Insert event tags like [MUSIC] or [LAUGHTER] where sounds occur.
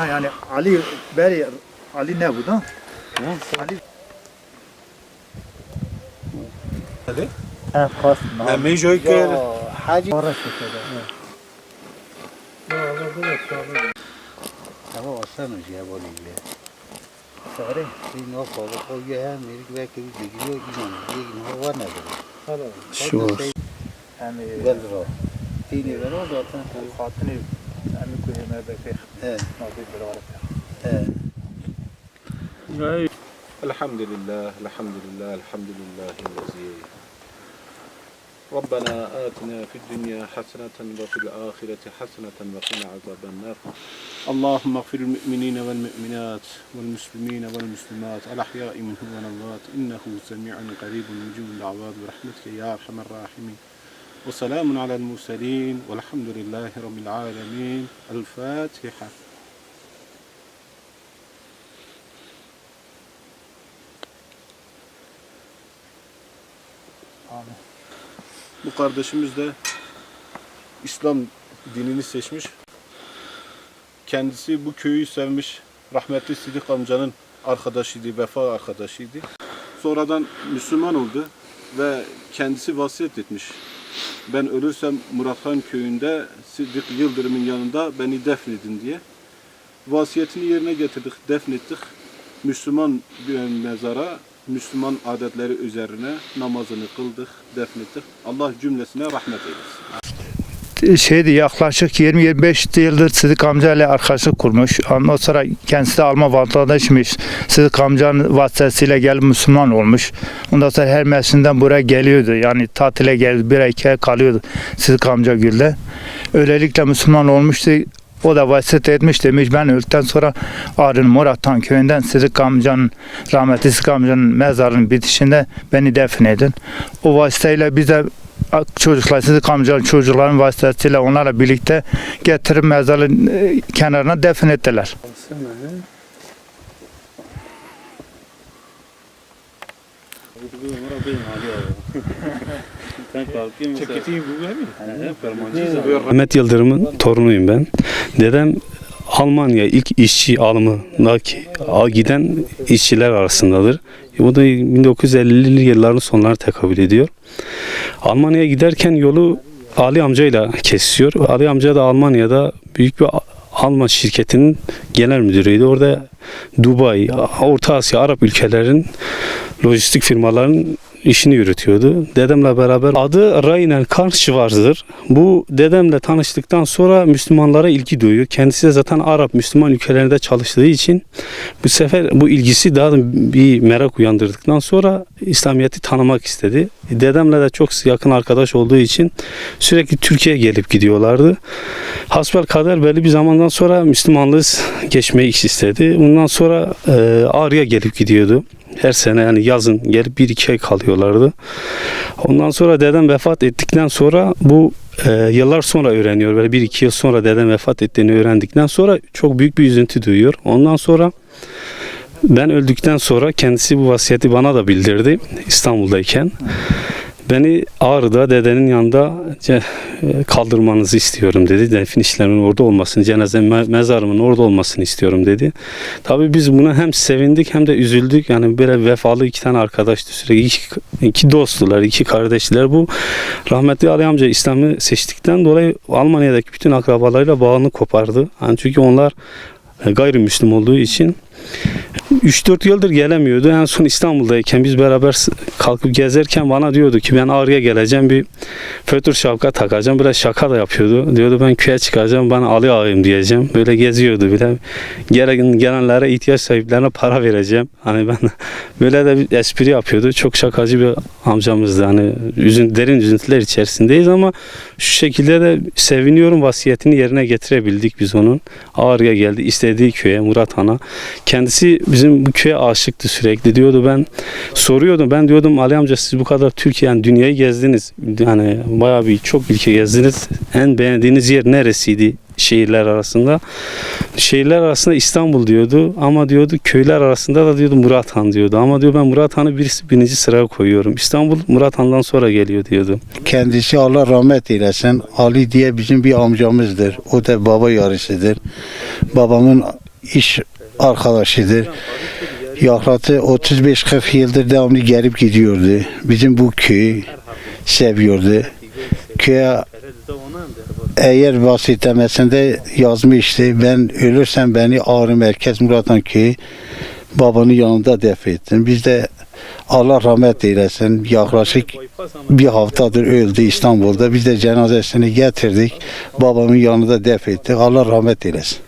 آه، يعني علي بالي علي نابود ها نعم. علي. هذا؟ آه خاص ما يجي كده حاجة ورثت كده. لا لا لا هو سنه جابوا لي سعره این ها خواب خواب یه هم میری که بکی بگیری و این هم دیگه این ها ور نداره شور همه گل را اینه برا داتن خاطنه Var. Evet. الحمد لله الحمد لله الحمد لله الذي ربنا آتنا في الدنيا حسنة وفي الآخرة حسنة وقنا عذاب النار. اللهم اغفر المؤمنين والمؤمنات والمسلمين والمسلمات الأحياء منهم والأموات إنه سميع قريب مجيب الدعوات برحمتك يا أرحم الراحمين. وسلام على المرسلين والحمد لله رب العالمين الفاتحة Amin. Bu kardeşimiz de İslam dinini seçmiş. Kendisi bu köyü sevmiş. Rahmetli Sidik amcanın arkadaşıydı, vefa arkadaşıydı. Sonradan Müslüman oldu ve kendisi vasiyet etmiş. Ben ölürsem Murathan köyünde Sidik Yıldırım'ın yanında beni defnedin diye. Vasiyetini yerine getirdik, defnettik. Müslüman bir mezara, Müslüman adetleri üzerine namazını kıldık, defnettik. Allah cümlesine rahmet eylesin. Şeydi yaklaşık 20-25 yıldır Sıdık amcayla arkadaşlık kurmuş. Ondan sonra kendisi de Alman vatandaşmış. Sıdık amcanın vasıtasıyla gelip Müslüman olmuş. Ondan sonra her mevsimden buraya geliyordu. Yani tatile geldi bir ay kalıyordu Sıdık amca gülde. Öylelikle Müslüman olmuştu. O da vasiyet etmiş demiş ben öldükten sonra Arın Murattan köyünden Sıdık amcanın rahmetli Sıdık amcanın mezarının bitişinde beni defnedin. O vasıtayla biz de çocuklar, Sıdık amcanın çocukların vasıtasıyla onlarla birlikte getirip mezarın e, kenarına defnettiler. Mehmet Yıldırım'ın torunuyum ben. Dedem Almanya ilk işçi alımındaki giden işçiler arasındadır. Bu da 1950'li yılların sonlarına tekabül ediyor. Almanya'ya giderken yolu Ali amcayla kesiyor. Ali amca da Almanya'da büyük bir Alman şirketinin genel müdürüydü. Orada Dubai, Orta Asya, Arap ülkelerin lojistik firmaların işini yürütüyordu. Dedemle beraber adı Rainer Karl Schwarz'dır. Bu dedemle tanıştıktan sonra Müslümanlara ilgi duyuyor. Kendisi de zaten Arap Müslüman ülkelerinde çalıştığı için bu sefer bu ilgisi daha da bir merak uyandırdıktan sonra İslamiyet'i tanımak istedi. Dedemle de çok yakın arkadaş olduğu için sürekli Türkiye'ye gelip gidiyorlardı. Hasbel kader belli bir zamandan sonra Müslümanlığı geçmeyi istedi. Bundan sonra e, Ağrı'ya gelip gidiyordu. Her sene yani yazın gelip bir iki ay kalıyorlardı. Ondan sonra dedem vefat ettikten sonra bu e, yıllar sonra öğreniyor. Böyle bir iki yıl sonra dedem vefat ettiğini öğrendikten sonra çok büyük bir üzüntü duyuyor. Ondan sonra ben öldükten sonra kendisi bu vasiyeti bana da bildirdi İstanbul'dayken. Beni Ağrı'da dedenin yanında kaldırmanızı istiyorum dedi. Defin işlerimin orada olmasını, cenaze me- mezarımın orada olmasını istiyorum dedi. Tabii biz buna hem sevindik hem de üzüldük. Yani böyle vefalı iki tane arkadaştı sürekli. iki, iki dosttular, iki kardeşler. Bu rahmetli Ali amca İslam'ı seçtikten dolayı Almanya'daki bütün akrabalarıyla bağını kopardı. Yani çünkü onlar e, gayrimüslim olduğu için 3-4 yıldır gelemiyordu. En son İstanbul'dayken biz beraber kalkıp gezerken bana diyordu ki ben Ağrı'ya geleceğim bir fötür şapka takacağım. Biraz şaka da yapıyordu. Diyordu ben köye çıkacağım bana Ali ağayım diyeceğim. Böyle geziyordu bile. Gelen, gelenlere ihtiyaç sahiplerine para vereceğim. Hani ben [LAUGHS] böyle de bir espri yapıyordu. Çok şakacı bir amcamızdı. Hani üzün, derin üzüntüler içerisindeyiz ama şu şekilde de seviniyorum vasiyetini yerine getirebildik biz onun. Ağrı'ya geldi. istediği köye Murat Han'a. Kendisi bizim bu köye aşıktı sürekli. Diyordu ben soruyordum. Ben diyordum Ali amca siz bu kadar Türkiye yani dünyayı gezdiniz. Yani bayağı bir çok ülke gezdiniz. En beğendiğiniz yer neresiydi? şehirler arasında. Şehirler arasında İstanbul diyordu ama diyordu köyler arasında da diyordu Murat Han diyordu. Ama diyor ben Murat Han'ı bir, birinci sıraya koyuyorum. İstanbul Murat Han'dan sonra geliyor diyordu. Kendisi Allah rahmet eylesin. Ali diye bizim bir amcamızdır. O da baba yarısıdır. Babamın iş arkadaşıdır. Yaklaşık 35-40 yıldır devamlı gelip gidiyordu. Bizim bu köyü seviyordu. Köye eğer vasitlemesinde yazmıştı. Ben ölürsem beni Ağrı Merkez Muratan Köyü babanın yanında defettin. Biz de Allah rahmet eylesin. Yaklaşık bir haftadır öldü İstanbul'da. Biz de cenazesini getirdik. Babamın yanında defettik. Allah rahmet eylesin.